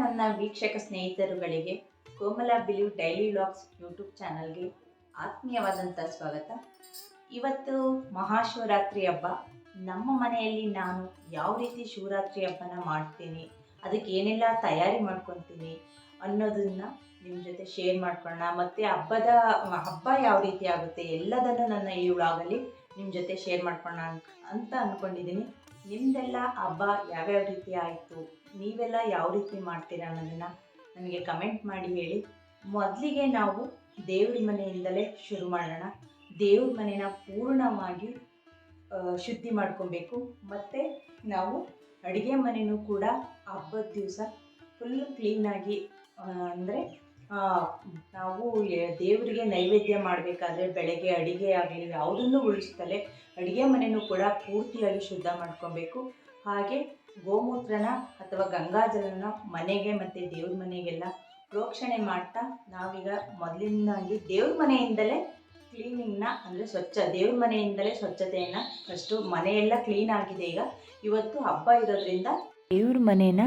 ನನ್ನ ವೀಕ್ಷಕ ಸ್ನೇಹಿತರುಗಳಿಗೆ Komala believe daily vlogs YouTube ಚಾನಲ್ಗೆ ಆತ್ಮೀಯವಾದಂಥ ಸ್ವಾಗತ. ಇವತ್ತು ಮಹಾಶಿವರಾತ್ರಿ ಹಬ್ಬ. ನಮ್ಮ ಮನೆಯಲ್ಲಿ ನಾನು ಯಾವ ರೀತಿ ಶಿವರಾತ್ರಿ ಹಬ್ಬನ ಮಾಡ್ತೀನಿ, ಅದಕ್ಕೆ ಏನೆಲ್ಲ ತಯಾರಿ ಮಾಡ್ಕೊತೀನಿ ಅನ್ನೋದನ್ನ ನಿಮ್ಮ ಜೊತೆ ಶೇರ್ ಮಾಡ್ಕೊಳ್ಳೋಣ. ಮತ್ತು ಹಬ್ಬದ ಹಬ್ಬ ಯಾವ ರೀತಿ ಆಗುತ್ತೆ ಎಲ್ಲದನ್ನು ನನ್ನ ಈ ವ್ಲಾಗಲ್ಲಿ ನಿಮ್ಮ ಜೊತೆ ಶೇರ್ ಮಾಡ್ಕೊಳ್ಳೋಣ ಅಂತ ಅಂದ್ಕೊಂಡಿದ್ದೀನಿ ನಿಮ್ಮದೆಲ್ಲ ಹಬ್ಬ ಯಾವ್ಯಾವ ರೀತಿ ಆಯಿತು ನೀವೆಲ್ಲ ಯಾವ ರೀತಿ ಮಾಡ್ತೀರಾ ಅನ್ನೋದನ್ನು ನನಗೆ ಕಮೆಂಟ್ ಮಾಡಿ ಹೇಳಿ. ಮೊದಲಿಗೆ ನಾವು ದೇವ್ರ ಮನೆಯಿಂದಲೇ ಶುರು ಮಾಡೋಣ. ದೇವ್ರ ಮನೆನ ಪೂರ್ಣವಾಗಿ ಶುದ್ಧಿ ಮಾಡ್ಕೊಬೇಕು. ಮತ್ತು ನಾವು ಅಡುಗೆ ಮನೆಯೂ ಕೂಡ ಹಬ್ಬದ ದಿವಸ ಫುಲ್ ಕ್ಲೀನಾಗಿ ಅಂದರೆ ನಾವು ದೇವರಿಗೆ ನೈವೇದ್ಯ ಮಾಡಬೇಕಾದ್ರೆ ಬೆಳಗ್ಗೆ ಅಡಿಗೆ ಆಗಲಿ ಯಾವುದನ್ನು ಉಳಿಸ್ತಲೇ ಅಡುಗೆ ಮನೆಯೂ ಕೂಡ ಪೂರ್ತಿಯಾಗಿ ಶುದ್ಧ ಮಾಡ್ಕೊಬೇಕು. ಹಾಗೆ ಗೋಮೂತ್ರನ ಅಥವಾ ಗಂಗಾಜಲನ ಮನೆಗೆ ಮತ್ತು ದೇವ್ರ ಮನೆಗೆಲ್ಲ ಪ್ರೋಕ್ಷಣೆ ಮಾಡ್ತಾ ನಾವೀಗ ಮೊದಲಿನಾಗಿ ದೇವ್ರ ಮನೆಯಿಂದಲೇ ಕ್ಲೀನಿಂಗ್ನ ಅಂದರೆ ಸ್ವಚ್ಛ, ದೇವ್ರ ಮನೆಯಿಂದಲೇ ಸ್ವಚ್ಛತೆಯನ್ನು ಫಸ್ಟು ಮನೆಯೆಲ್ಲ ಕ್ಲೀನ್ ಆಗಿದೆ ಈಗ. ಇವತ್ತು ಹಬ್ಬ ಇರೋದ್ರಿಂದ ದೇವ್ರ ಮನೇನ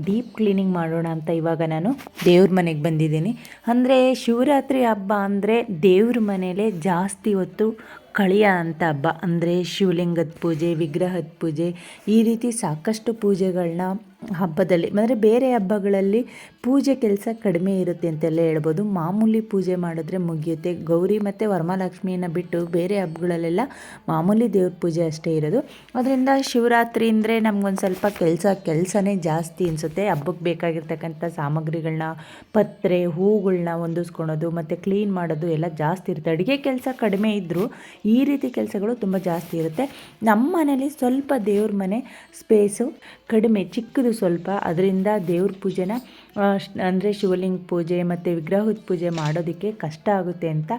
ಡೀಪ್ ಕ್ಲೀನಿಂಗ್ ಮಾಡೋಣ ಅಂತ ಇವಾಗ ನಾನು ದೇವ್ರ ಮನೆಗೆ ಬಂದಿದ್ದೀನಿ. ಅಂದರೆ ಶಿವರಾತ್ರಿ ಹಬ್ಬ ಅಂದರೆ ದೇವ್ರ ಮನೇಲೆ ಜಾಸ್ತಿ ಹೊತ್ತು ಕಳಿಯ ಅಂತ ಹಬ್ಬ. ಅಂದರೆ ಶಿವಲಿಂಗದ ಪೂಜೆ, ವಿಗ್ರಹದ ಪೂಜೆ, ಈ ರೀತಿ ಸಾಕಷ್ಟು ಪೂಜೆಗಳನ್ನ ಹಬ್ಬದಲ್ಲಿ ಅಂದರೆ ಬೇರೆ ಹಬ್ಬಗಳಲ್ಲಿ ಪೂಜೆ ಕೆಲಸ ಕಡಿಮೆ ಇರುತ್ತೆ ಅಂತೆಲ್ಲ ಹೇಳ್ಬೋದು. ಮಾಮೂಲಿ ಪೂಜೆ ಮಾಡಿದ್ರೆ ಮುಗಿಯುತ್ತೆ. ಗೌರಿ ಮತ್ತು ವರಮಹಾಲಕ್ಷ್ಮಿಯನ್ನು ಬಿಟ್ಟು ಬೇರೆ ಹಬ್ಬಗಳಲ್ಲೆಲ್ಲ ಮಾಮೂಲಿ ದೇವ್ರ ಪೂಜೆ ಅಷ್ಟೇ ಇರೋದು. ಅದರಿಂದ ಶಿವರಾತ್ರಿ ಅಂದರೆ ನಮ್ಗೊಂದು ಸ್ವಲ್ಪ ಕೆಲಸ, ಕೆಲಸನೇ ಜಾಸ್ತಿ ಅನಿಸುತ್ತೆ. ಹಬ್ಬಕ್ಕೆ ಬೇಕಾಗಿರ್ತಕ್ಕಂಥ ಸಾಮಗ್ರಿಗಳನ್ನ ಪತ್ರೆ ಹೂಗಳನ್ನ ಹೊಂದಿಸ್ಕೊಳೋದು ಮತ್ತು ಕ್ಲೀನ್ ಮಾಡೋದು ಎಲ್ಲ ಜಾಸ್ತಿ ಇರುತ್ತೆ. ಅಡುಗೆ ಕೆಲಸ ಕಡಿಮೆ ಇದ್ದರೂ ಈ ರೀತಿ ಕೆಲಸಗಳು ತುಂಬ ಜಾಸ್ತಿ ಇರುತ್ತೆ. ನಮ್ಮ ಮನೇಲಿ ಸ್ವಲ್ಪ ದೇವ್ರ ಮನೆ ಸ್ಪೇಸು ಕಡಿಮೆ, ಚಿಕ್ಕದು ಸ್ವಲ್ಪ ಅದರಿಂದ ದೇವ್ರ ಪೂಜೆನ ಅಂದರೆ ಶಿವಲಿಂಗ ಪೂಜೆ ಮತ್ತು ವಿಗ್ರಹದ ಪೂಜೆ ಮಾಡೋದಕ್ಕೆ ಕಷ್ಟ ಆಗುತ್ತೆ ಅಂತ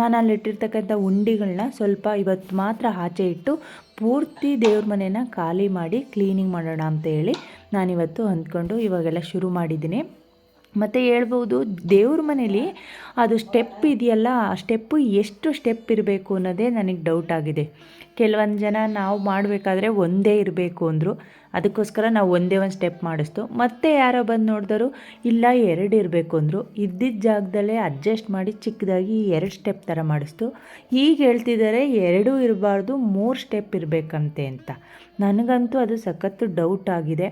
ನಾನು ಅಲ್ಲಿಟ್ಟಿರ್ತಕ್ಕಂಥ ಉಂಡಿಗಳನ್ನ ಸ್ವಲ್ಪ ಇವತ್ತು ಮಾತ್ರ ಆಚೆ ಇಟ್ಟು ಪೂರ್ತಿ ದೇವ್ರ ಮನೇನ ಖಾಲಿ ಮಾಡಿ ಕ್ಲೀನಿಂಗ್ ಮಾಡೋಣ ಅಂತ ಹೇಳಿ ನಾನಿವತ್ತು ಅಂದ್ಕೊಂಡು ಇವಾಗೆಲ್ಲ ಶುರು ಮಾಡಿದ್ದೀನಿ. ಮತ್ತು ಹೇಳ್ಬೋದು ದೇವ್ರ ಮನೇಲಿ ಅದು ಸ್ಟೆಪ್ ಇದೆಯಲ್ಲ, ಆ ಸ್ಟೆಪ್ಪು ಎಷ್ಟು ಸ್ಟೆಪ್ ಇರಬೇಕು ಅನ್ನೋದೇ ನನಗೆ ಡೌಟ್ ಆಗಿದೆ. ಕೆಲವೊಂದು ಜನ ನಾವು ಮಾಡಬೇಕಾದ್ರೆ ಒಂದೇ ಇರಬೇಕು ಅಂದರು. ಅದಕ್ಕೋಸ್ಕರ ನಾವು ಒಂದೇ ಒಂದು ಸ್ಟೆಪ್ ಮಾಡಿಸ್ತು. ಮತ್ತೆ ಯಾರೋ ಬಂದು ನೋಡಿದರು, ಇಲ್ಲ ಎರಡು ಇರಬೇಕು ಅಂದರು. ಇದ್ದಿದ್ದ ಜಾಗದಲ್ಲೇ ಅಡ್ಜಸ್ಟ್ ಮಾಡಿ ಚಿಕ್ಕದಾಗಿ ಎರಡು ಸ್ಟೆಪ್ ಥರ ಮಾಡಿಸ್ತು. ಈಗ ಹೇಳ್ತಿದ್ದಾರೆ ಎರಡೂ ಇರಬಾರ್ದು, ಮೂರು ಸ್ಟೆಪ್ ಇರಬೇಕಂತೆ ಅಂತ. ನನಗಂತೂ ಅದು ಸಖತ್ತು ಡೌಟ್ ಆಗಿದೆ.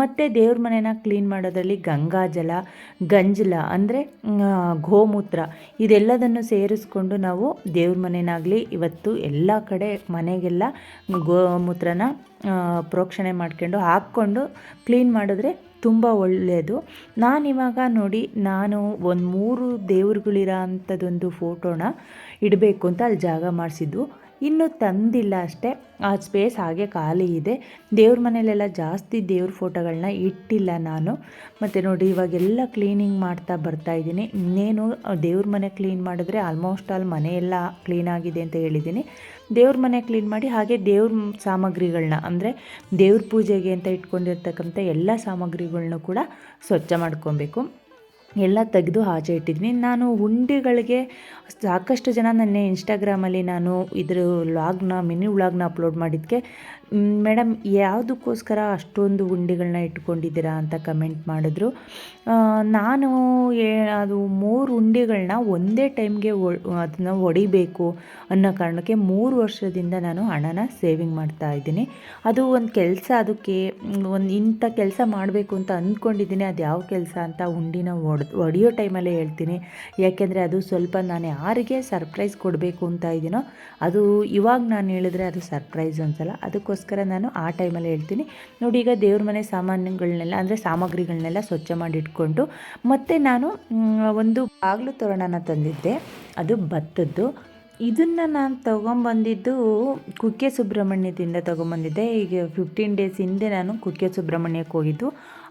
ಮತ್ತು ದೇವ್ರ ಮನೆನ ಕ್ಲೀನ್ ಮಾಡೋದ್ರಲ್ಲಿ ಗಂಗಾಜಲ, ಗಂಜಲ ಅಂದರೆ ಗೋಮೂತ್ರ, ಇದೆಲ್ಲದನ್ನು ಸೇರಿಸ್ಕೊಂಡು ನಾವು ದೇವ್ರ ಮನೆನಾಗಲಿ ಇವತ್ತು ಎಲ್ಲ ಕಡೆ ಮನೆಗೆಲ್ಲ ಗೋಮೂತ್ರನ ಪ್ರೋಕ್ಷಣೆ ಮಾಡ್ಕೊಂಡು ಹಾಕ್ಕೊಂಡು ಕ್ಲೀನ್ ಮಾಡಿದ್ರೆ ತುಂಬ ಒಳ್ಳೆಯದು. ನಾನಿವಾಗ ನೋಡಿ ನಾನು ಒಂದು ಮೂರು ದೇವ್ರುಗಳಿರೋ ಅಂಥದ್ದೊಂದು ಫೋಟೋನ ಇಡಬೇಕು ಅಂತ ಅಲ್ಲಿ ಜಾಗ ಮಾಡಿಸಿದ್ದು. ಇನ್ನೂ ತಂದಿಲ್ಲ ಅಷ್ಟೇ. ಆ ಸ್ಪೇಸ್ ಹಾಗೆ ಖಾಲಿ ಇದೆ. ದೇವ್ರ ಮನೇಲೆಲ್ಲ ಜಾಸ್ತಿ ದೇವ್ರ ಫೋಟೋಗಳನ್ನ ಇಟ್ಟಿಲ್ಲ ನಾನು. ಮತ್ತು ನೋಡಿ, ಇವಾಗೆಲ್ಲ ಕ್ಲೀನಿಂಗ್ ಮಾಡ್ತಾ ಬರ್ತಾ ಇದ್ದೀನಿ. ಇನ್ನೇನು, ದೇವ್ರ ಮನೆ ಕ್ಲೀನ್ ಮಾಡಿದ್ರೆ ಆಲ್ಮೋಸ್ಟ್ ಆಲ್ ಮನೆಯೆಲ್ಲ ಕ್ಲೀನ್ ಆಗಿದೆ ಅಂತ ಹೇಳಿದ್ದೀನಿ. ದೇವ್ರ ಮನೆ ಕ್ಲೀನ್ ಮಾಡಿ ಹಾಗೆ ದೇವ್ರ ಸಾಮಗ್ರಿಗಳನ್ನ ಅಂದರೆ ದೇವ್ರ ಪೂಜೆಗೆ ಅಂತ ಇಟ್ಕೊಂಡಿರ್ತಕ್ಕಂಥ ಎಲ್ಲ ಸಾಮಗ್ರಿಗಳನ್ನೂ ಕೂಡ ಸ್ವಚ್ಛ ಮಾಡ್ಕೊಬೇಕು. ಎಲ್ಲ ತೆಗೆದು ಆಚೆ ಇಟ್ಟಿದ್ದೀನಿ. ನಾನು ಉಂಡೆಗಳಿಗೆ ಸಾಕಷ್ಟು ಜನ ನನ್ನ ಇನ್ಸ್ಟಾಗ್ರಾಮಲ್ಲಿ ನಾನು ಇದ್ರ ವ್ಲಾಗ್ನ ಮಿನಿ ವ್ಲಾಗ್ನ ಅಪ್ಲೋಡ್ ಮಾಡಿದ್ದಕ್ಕೆ ಮೇಡಮ್, ಯಾವುದಕ್ಕೋಸ್ಕರ ಅಷ್ಟೊಂದು ಉಂಡೆಗಳನ್ನ ಇಟ್ಕೊಂಡಿದ್ದೀರಾ ಅಂತ ಕಮೆಂಟ್ ಮಾಡಿದ್ರು. ನಾನು ಅದು ಮೂರು ಉಂಡೆಗಳನ್ನ ಒಂದೇ ಟೈಮ್ಗೆ ಅದನ್ನು ಹೊಡಿಬೇಕು ಅನ್ನೋ ಕಾರಣಕ್ಕೆ ಮೂರು ವರ್ಷದಿಂದ ನಾನು ಹಣನ ಸೇವಿಂಗ್ ಮಾಡ್ತಾ ಇದ್ದೀನಿ. ಅದು ಒಂದು ಕೆಲಸ ಅದಕ್ಕೆ, ಒಂದು ಇಂಥ ಕೆಲಸ ಮಾಡಬೇಕು ಅಂತ ಅಂದ್ಕೊಂಡಿದ್ದೀನಿ. ಅದು ಯಾವ ಕೆಲಸ ಅಂತ ಉಂಡಿನ ಒಡ್ ಹೊಡೆಯೋ ಟೈಮಲ್ಲೇ ಹೇಳ್ತೀನಿ. ಯಾಕೆಂದರೆ ಅದು ಸ್ವಲ್ಪ ನಾನು ಯಾರಿಗೆ ಸರ್ಪ್ರೈಸ್ ಕೊಡಬೇಕು ಅಂತ ಇದ್ದೀನೋ, ಅದು ಇವಾಗ ನಾನು ಹೇಳಿದ್ರೆ ಅದು ಸರ್ಪ್ರೈಸ್ ಅನ್ಸಲ್ಲ ಅದಕ್ಕೋಸ್ಕರ ನಾನು ಆ ಟೈಮಲ್ಲಿ ಹೇಳ್ತೀನಿ. ನೋಡಿ, ಈಗ ದೇವ್ರ ಮನೆ ಸಾಮಾನುಗಳನ್ನೆಲ್ಲ ಅಂದರೆ ಸಾಮಗ್ರಿಗಳನ್ನೆಲ್ಲ ಸ್ವಚ್ಛ ಮಾಡಿಟ್ಕೊಂಡು, ಮತ್ತು ನಾನು ಒಂದು ಬಾಗಿಲು ತೋರಣನ ತಂದಿದ್ದೆ. ಅದು ಭತ್ತದ್ದು. ಇದನ್ನು ನಾನು ತೊಗೊಂಬಂದಿದ್ದು ಕುಕ್ಕೆ ಸುಬ್ರಹ್ಮಣ್ಯದಿಂದ ತೊಗೊಂಬಂದಿದ್ದೆ. ಈಗ ಫಿಫ್ಟೀನ್ ಡೇಸ್ ಹಿಂದೆ ನಾನು ಕುಕ್ಕೆ ಸುಬ್ರಹ್ಮಣ್ಯಕ್ಕೆ ಹೋಗಿದ್ದು.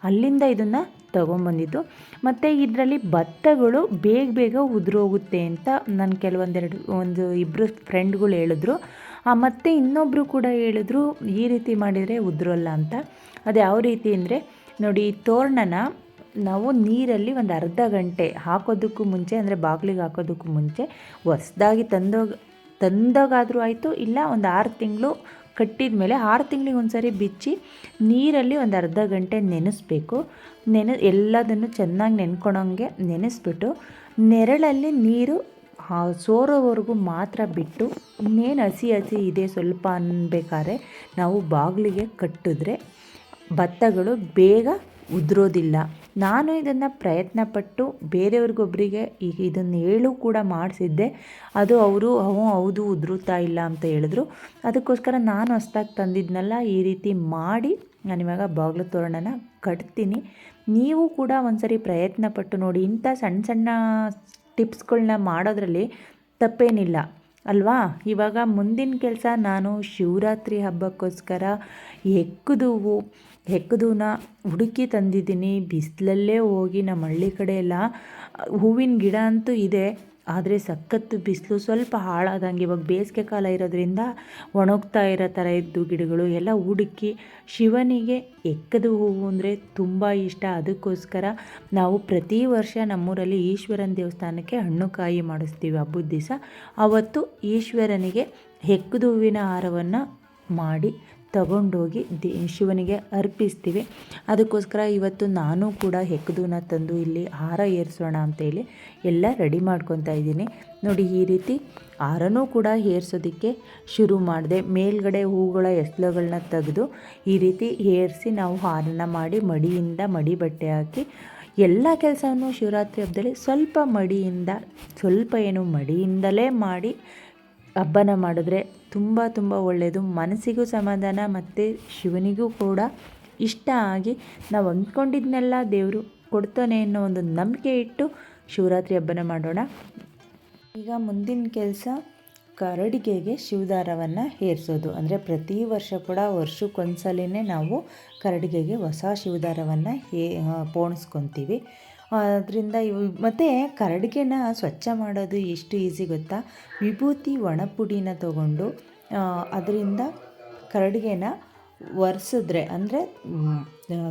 ಅಲ್ಲಿಂದ ಇದನ್ನು ತೊಗೊಂಬಂದಿದ್ದು. ಮತ್ತು ಇದರಲ್ಲಿ ಭತ್ತಗಳು ಬೇಗ ಬೇಗ ಉದುರೋಗುತ್ತೆ ಅಂತ ನಾನು ಕೆಲವೊಂದೆರಡು, ಒಂದು ಇಬ್ಬರು ಫ್ರೆಂಡ್ಗಳು ಹೇಳಿದ್ರು. ಮತ್ತು ಇನ್ನೊಬ್ಬರು ಕೂಡ ಹೇಳಿದ್ರು, ಈ ರೀತಿ ಮಾಡಿದರೆ ಉದ್ರಲ್ಲ ಅಂತ. ಅದು ಯಾವ ರೀತಿ ಅಂದರೆ, ನೋಡಿ ತೋರಣನ ನಾವು ನೀರಲ್ಲಿ ಒಂದು ಅರ್ಧ ಗಂಟೆ ಹಾಕೋದಕ್ಕೂ ಮುಂಚೆ, ಅಂದರೆ ಬಾಗಿಲಿಗೆ ಹಾಕೋದಕ್ಕೂ ಮುಂಚೆ, ಹೊಸ್ದಾಗಿ ತಂದೋಗ, ತಂದಾಗಾದರೂ ಆಯಿತು, ಇಲ್ಲ ಒಂದು ಆರು ತಿಂಗಳು ಕಟ್ಟಿದ ಮೇಲೆ ಆರು ತಿಂಗಳಿಗೆ ಒಂದ್ಸರಿ ಬಿಚ್ಚಿ ನೀರಲ್ಲಿ ಒಂದು ಅರ್ಧ ಗಂಟೆ ನೆನೆಸ್ಬೇಕು. ನೆನೆ, ಎಲ್ಲದನ್ನು ಚೆನ್ನಾಗಿ ನೆನ್ಕೊಳಂಗೆ ನೆನೆಸ್ಬಿಟ್ಟು, ನೆರಳಲ್ಲಿ ನೀರು ಸೋರೋವರೆಗೂ ಮಾತ್ರ ಬಿಟ್ಟು ಇನ್ನೇನು ಹಸಿ ಹಸಿ ಇದೆ ಸ್ವಲ್ಪ ಅನ್ಬೇಕಾದ್ರೆ ನಾವು ಬಾಗಿಲಿಗೆ ಕಟ್ಟಿದ್ರೆ ಭತ್ತಗಳು ಬೇಗ ಉದುರೋದಿಲ್ಲ. ನಾನು ಇದನ್ನು ಪ್ರಯತ್ನಪಟ್ಟು ಬೇರೆಯವ್ರಿಗೊಬ್ಬರಿಗೆ ಈಗ ಇದನ್ನು ಹೇಳು ಕೂಡ ಮಾಡಿಸಿದ್ದೆ. ಅದು ಅವರು, ಹ್ಞೂ, ಹೌದು, ಉದುರುತ್ತಾ ಇಲ್ಲ ಅಂತ ಹೇಳಿದ್ರು. ಅದಕ್ಕೋಸ್ಕರ ನಾನು ಹೊಸ್ದಾಗಿ ತಂದಿದ್ನಲ್ಲ, ಈ ರೀತಿ ಮಾಡಿ ನಾನಿವಾಗ ಬಾಗಿಲು ತೋರಣನ ಕಟ್ತೀನಿ. ನೀವು ಕೂಡ ಒಂದ್ಸರಿ ಪ್ರಯತ್ನಪಟ್ಟು ನೋಡಿ. ಇಂಥ ಸಣ್ಣ ಸಣ್ಣ ಟಿಪ್ಸ್ಗಳನ್ನ ಮಾಡೋದ್ರಲ್ಲಿ ತಪ್ಪೇನಿಲ್ಲ, ಅಲ್ವಾ? ಇವಾಗ ಮುಂದಿನ ಕೆಲಸ ನಾನು ಶಿವರಾತ್ರಿ ಹಬ್ಬಕ್ಕೋಸ್ಕರ ಹೆಕ್ಕದುವು ಹೆಕ್ಕದೂನ ಹುಡುಕಿ ತಂದಿದ್ದೀನಿ. ಬಿಸಿಲಲ್ಲೇ ಹೋಗಿ ನಮ್ಮ ಹಳ್ಳಿ ಕಡೆ ಎಲ್ಲ ಹೂವಿನ ಗಿಡ ಅಂತೂ ಇದೆ. ಆದರೆ ಸಖತ್ತು ಬಿಸಿಲು ಸ್ವಲ್ಪ ಹಾಳಾದಂಗೆ ಇವಾಗ ಬೇಸಿಗೆ ಕಾಲ ಇರೋದ್ರಿಂದ ಒಣಗ್ತಾ ಇರೋ ಥರ ಇದ್ದು ಗಿಡಗಳು ಎಲ್ಲ ಹುಡುಕಿ ಶಿವನಿಗೆ ಎಕ್ಕದ ಹೂವು ಅಂದರೆ ತುಂಬ ಇಷ್ಟ. ಅದಕ್ಕೋಸ್ಕರ ನಾವು ಪ್ರತಿ ವರ್ಷ ನಮ್ಮೂರಲ್ಲಿ ಈಶ್ವರನ ದೇವಸ್ಥಾನಕ್ಕೆ ಹಣ್ಣು ಕಾಯಿ ಮಾಡಿಸ್ತೀವಿ. ಹಬ್ಬದ ದಿವಸ ಅವತ್ತು ಈಶ್ವರನಿಗೆ ಹೆಕ್ಕದ ಹೂವಿನ ಹಾರವನ್ನು ಮಾಡಿ ತಗೊಂಡೋಗಿ ದೇ ಶಿವನಿಗೆ ಅರ್ಪಿಸ್ತೀವಿ. ಅದಕ್ಕೋಸ್ಕರ ಇವತ್ತು ನಾನು ಕೂಡ ಹೆಕ್ಕದೂನ ತಂದು ಇಲ್ಲಿ ಹಾರ ಏರಿಸೋಣ ಅಂತೇಳಿ ಎಲ್ಲ ರೆಡಿ ಮಾಡ್ಕೊತಾ ಇದ್ದೀನಿ. ನೋಡಿ, ಈ ರೀತಿ ಹಾರನೂ ಕೂಡ ಏರ್ಸೋದಕ್ಕೆ ಶುರು ಮಾಡಿದೆ. ಮೇಲ್ಗಡೆ ಹೂಗಳ ಎಸ್ಲಗಳನ್ನ ತೆಗೆದು ಈ ರೀತಿ ಏರಿಸಿ ನಾವು ಹಾರನ ಮಾಡಿ ಮಡಿಯಿಂದ ಮಡಿ ಬಟ್ಟೆ ಹಾಕಿ ಎಲ್ಲ ಕೆಲಸವನ್ನು ಶಿವರಾತ್ರಿ ಹಬ್ಬದಲ್ಲಿ ಸ್ವಲ್ಪ ಮಡಿಯಿಂದ, ಸ್ವಲ್ಪ ಏನು ಮಡಿಯಿಂದಲೇ ಮಾಡಿ ಹಬ್ಬನ ಮಾಡಿದ್ರೆ ತುಂಬ ತುಂಬ ಒಳ್ಳೆಯದು ಮನಸ್ಸಿಗೂ ಸಮಾಧಾನ ಮತ್ತು ಶಿವನಿಗೂ ಕೂಡ ಇಷ್ಟ ಆಗಿ ನಾವು ಅಂದ್ಕೊಂಡಿದ್ನೆಲ್ಲ ದೇವರು ಕೊಡ್ತಾನೆ ಅನ್ನೋ ಒಂದು ನಂಬಿಕೆ ಇಟ್ಟು ಶಿವರಾತ್ರಿ ಹಬ್ಬನ ಮಾಡೋಣ. ಈಗ ಮುಂದಿನ ಕೆಲಸ ಕರಡಿಗೆಗೆ ಶಿವದಾರವನ್ನು ಏರಿಸೋದು. ಅಂದರೆ ಪ್ರತಿ ವರ್ಷ ಕೂಡ ವರ್ಷಕ್ಕೊಂದ್ಸಲಿನೇ ನಾವು ಕರಡಿಗೆಗೆ ಹೊಸ ಶಿವದಾರವನ್ನು ಹೇ ಪೋಣಿಸ್ಕೊತೀವಿ. ಅದರಿಂದ ಇವು ಮತ್ತು ಕರಡಿಗೆನ ಸ್ವಚ್ಛ ಮಾಡೋದು ಎಷ್ಟು ಈಸಿ ಗೊತ್ತಾ? ವಿಭೂತಿ ಒಣಪುಡಿನ ತಗೊಂಡು ಅದರಿಂದ ಕರಡಿಗೆನ ಒರೆಸಿದ್ರೆ, ಅಂದರೆ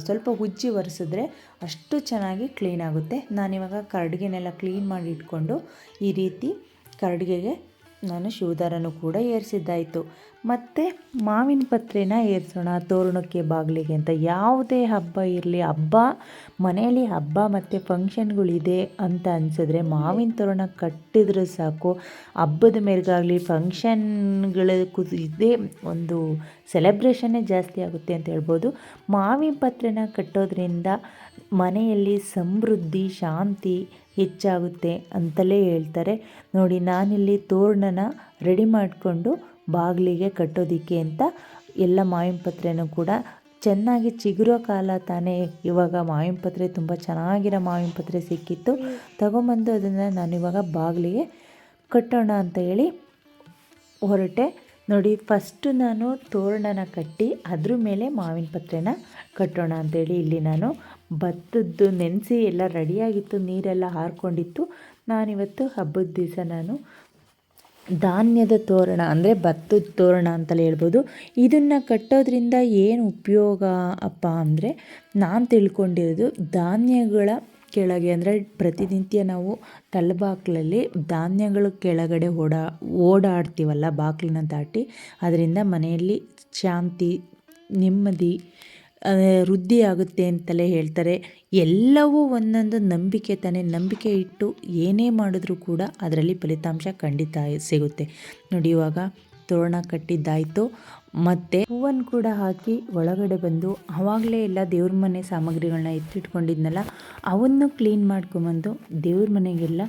ಸ್ವಲ್ಪ ಉಜ್ಜಿ ಒರೆಸಿದ್ರೆ ಅಷ್ಟು ಚೆನ್ನಾಗಿ ಕ್ಲೀನ್ ಆಗುತ್ತೆ. ನಾನಿವಾಗ ಕರಡಿಗೆನೆಲ್ಲ ಕ್ಲೀನ್ ಮಾಡಿ ಇಟ್ಕೊಂಡು ಈ ರೀತಿ ಕರಡಿಗೆಗೆ ನಾನು ಶಿವದಾರನೂ ಕೂಡ ಏರಿಸಿದ್ದಾಯಿತು. ಮತ್ತು ಮಾವಿನ ಪತ್ರೆನ ಏರಿಸೋಣ, ತೋರಣಕ್ಕೆ, ಬಾಗಿಲಿಗೆ ಅಂತ ಯಾವುದೇ ಹಬ್ಬ ಇರಲಿ, ಹಬ್ಬ, ಮನೆಯಲ್ಲಿ ಹಬ್ಬ ಮತ್ತು ಫಂಕ್ಷನ್ಗಳಿದೆ ಅಂತ ಅನಿಸಿದ್ರೆ ಮಾವಿನ ತೋರಣ ಕಟ್ಟಿದ್ರೆ ಸಾಕು. ಹಬ್ಬದ ಮೇರೆಗಾಗಲಿ ಫಂಕ್ಷನ್ಗಳ ಇದೇ ಒಂದು ಸೆಲೆಬ್ರೇಷನ್ನೇ ಜಾಸ್ತಿ ಆಗುತ್ತೆ ಅಂತ ಹೇಳ್ಬೋದು. ಮಾವಿನ ಪತ್ರೆನ ಕಟ್ಟೋದ್ರಿಂದ ಮನೆಯಲ್ಲಿ ಸಮೃದ್ಧಿ, ಶಾಂತಿ ಹೆಚ್ಚಾಗುತ್ತೆ ಅಂತಲೇ ಹೇಳ್ತಾರೆ. ನೋಡಿ, ನಾನಿಲ್ಲಿ ತೋರಣನ ರೆಡಿ ಮಾಡಿಕೊಂಡು ಬಾಗಿಲಿಗೆ ಕಟ್ಟೋದಿಕ್ಕೆ ಅಂತ ಎಲ್ಲ ಮಾವಿನ ಪತ್ರೆನೂ ಕೂಡ ಚೆನ್ನಾಗಿ ಚಿಗುರೋ ಕಾಲ ತಾನೇ ಇವಾಗ ಮಾವಿನ ಪತ್ರೆ ತುಂಬ ಚೆನ್ನಾಗಿರೋ ಮಾವಿನ ಪತ್ರೆ ಸಿಕ್ಕಿತ್ತು. ತಗೊಂಬಂದು ಅದನ್ನು ನಾನಿವಾಗ ಬಾಗಿಲಿಗೆ ಕಟ್ಟೋಣ ಅಂತ ಹೇಳಿ ಹೊರಟೆ. ನೋಡಿ ಫಸ್ಟು ನಾನು ತೋರಣನ ಕಟ್ಟಿ ಅದ್ರ ಮೇಲೆ ಮಾವಿನ ಪತ್ರೆನ ಕಟ್ಟೋಣ ಅಂತೇಳಿ ಇಲ್ಲಿ ನಾನು ಭತ್ತದ್ದು ನೆನೆಸಿ ಎಲ್ಲ ರೆಡಿಯಾಗಿತ್ತು, ನೀರೆಲ್ಲ ಹಾರ್ಕೊಂಡಿತ್ತು. ನಾನಿವತ್ತು ಹಬ್ಬದ ದಿವಸ ನಾನು ಧಾನ್ಯದ ತೋರಣ ಅಂದರೆ ಭತ್ತದ ತೋರಣ ಅಂತಲೇ ಹೇಳ್ಬೋದು. ಇದನ್ನು ಕಟ್ಟೋದ್ರಿಂದ ಏನು ಉಪಯೋಗ ಅಪ್ಪ ಅಂದರೆ ನಾನು ತಿಳ್ಕೊಂಡಿರೋದು ಧಾನ್ಯಗಳ ಕೆಳಗೆ ಅಂದರೆ ಪ್ರತಿನಿತ್ಯ ನಾವು ತಲೆಬಾಕ್ಲಲ್ಲಿ ಧಾನ್ಯಗಳ ಕೆಳಗಡೆ ಓಡಾ, ಓಡಾಡ್ತೀವಲ್ಲ ಬಾಗಿಲನ್ನ ದಾಟಿ. ಅದರಿಂದ ಮನೆಯಲ್ಲಿ ಶಾಂತಿ, ನೆಮ್ಮದಿ ವೃದ್ಧಿ ಆಗುತ್ತೆ ಅಂತಲೇ ಹೇಳ್ತಾರೆ. ಎಲ್ಲವೂ ಒಂದೊಂದು ನಂಬಿಕೆ ತಾನೇ. ನಂಬಿಕೆ ಇಟ್ಟು ಏನೇ ಮಾಡಿದ್ರೂ ಕೂಡ ಅದರಲ್ಲಿ ಫಲಿತಾಂಶ ಖಂಡಿತ ಸಿಗುತ್ತೆ. ನೋಡಿ, ಇವಾಗ ತೋರಣ ಕಟ್ಟಿದ್ದಾಯಿತು. ಮತ್ತು ಹೂವನ್ನು ಕೂಡ ಹಾಕಿ ಒಳಗಡೆ ಬಂದು ಆವಾಗಲೇ ಎಲ್ಲ ದೇವ್ರ ಮನೆ ಸಾಮಗ್ರಿಗಳನ್ನ ಎತ್ತಿಟ್ಕೊಂಡಿದ್ನಲ್ಲ, ಅವನ್ನು ಕ್ಲೀನ್ ಮಾಡ್ಕೊಂಬಂದು ದೇವ್ರ ಮನೆಗೆಲ್ಲ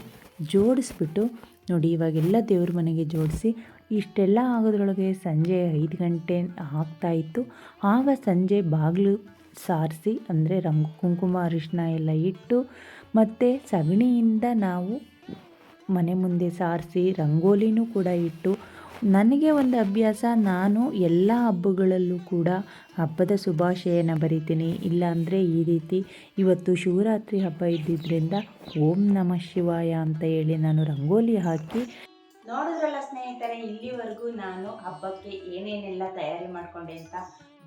ಜೋಡಿಸ್ಬಿಟ್ಟು ನೋಡಿ ಇವಾಗೆಲ್ಲ ದೇವ್ರ ಮನೆಗೆ ಜೋಡಿಸಿ ಇಷ್ಟೆಲ್ಲ ಆಗೋದ್ರೊಳಗೆ ಸಂಜೆ ಐದು ಗಂಟೆ ಆಗ್ತಾಯಿತ್ತು ಆಗ ಸಂಜೆ ಬಾಗಿಲು ಸಾರಿಸಿ, ಅಂದರೆ ರಂಗು ಕುಂಕುಮ, ಅರಿಶಿನ ಎಲ್ಲ ಇಟ್ಟು, ಮತ್ತು ಸಗಣಿಯಿಂದ ನಾವು ಮನೆ ಮುಂದೆ ಸಾರಿಸಿ, ರಂಗೋಲಿನೂ ಕೂಡ ಇಟ್ಟು, ನನಗೆ ಒಂದು ಅಭ್ಯಾಸ, ನಾನು ಎಲ್ಲ ಹಬ್ಬಗಳಲ್ಲೂ ಕೂಡ ಹಬ್ಬದ ಶುಭಾಶಯನ ಬರಿತೀನಿ. ಇಲ್ಲಾಂದರೆ ಈ ರೀತಿ ಇವತ್ತು ಶಿವರಾತ್ರಿ ಹಬ್ಬ ಇದ್ದಿದ್ದರಿಂದ ಓಂ ನಮಃ ಶಿವಾಯ ಅಂತ ಹೇಳಿ ನಾನು ರಂಗೋಲಿ ಹಾಕಿ ನೋಡಿದ್ರಲ್ಲ ಸ್ನೇಹಿತರೆ, ಇಲ್ಲಿವರೆಗೂ ನಾನು ಹಬ್ಬಕ್ಕೆ ಏನೇನೆಲ್ಲ ತಯಾರಿ ಮಾಡಿಕೊಂಡೆ ಅಂತ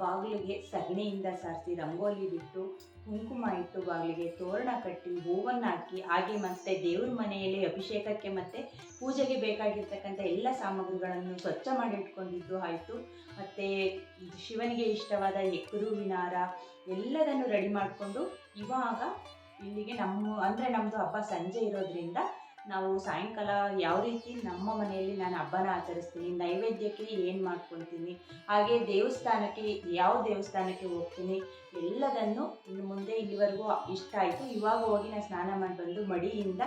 ಬಾಗಿಲಿಗೆ ಸಗಣಿಯಿಂದ ಸಾರಿಸಿ ರಂಗೋಲಿ ಬಿಟ್ಟು, ಕುಂಕುಮ ಇಟ್ಟು ಬಾಗಿಲಿಗೆ ತೋರಣ ಕಟ್ಟಿ, ಹೂವನ್ನು ಹಾಕಿ, ಹಾಗೆ ಮತ್ತೆ ದೇವ್ರ ಮನೆಯಲ್ಲಿ ಅಭಿಷೇಕಕ್ಕೆ ಮತ್ತೆ ಪೂಜೆಗೆ ಬೇಕಾಗಿರ್ತಕ್ಕಂಥ ಎಲ್ಲ ಸಾಮಗ್ರಿಗಳನ್ನು ಸ್ವಚ್ಛ ಮಾಡಿ ಇಟ್ಕೊಂಡಿದ್ದು ಆಯಿತು. ಮತ್ತು ಶಿವನಿಗೆ ಇಷ್ಟವಾದ ಎಕ್ಕರುವಿನ ವಿನಾರ ಎಲ್ಲದನ್ನು ರೆಡಿ ಮಾಡಿಕೊಂಡು ಇವಾಗ ಇಲ್ಲಿಗೆ ನಮ್ಮ, ಅಂದರೆ ನಮ್ಮದು ಹಬ್ಬ ಸಂಜೆ ಇರೋದ್ರಿಂದ ನಾವು ಸಾಯಂಕಾಲ ಯಾವ ರೀತಿ ನಮ್ಮ ಮನೆಯಲ್ಲಿ ನಾನು ಹಬ್ಬನ ಆಚರಿಸ್ತೀನಿ, ನೈವೇದ್ಯಕ್ಕೆ ಏನು ಮಾಡ್ಕೊಳ್ತೀನಿ, ಹಾಗೆ ದೇವಸ್ಥಾನಕ್ಕೆ ಯಾವ ದೇವಸ್ಥಾನಕ್ಕೆ ಹೋಗ್ತೀನಿ, ಎಲ್ಲದನ್ನು ಇನ್ನು ಮುಂದೆ ಇಲ್ಲಿವರೆಗೂ ಇಷ್ಟ ಆಯಿತು. ಇವಾಗ ಹೋಗಿ ನಾನು ಸ್ನಾನ ಮಾಡಿ ಬಂದು ಮಡಿಯಿಂದ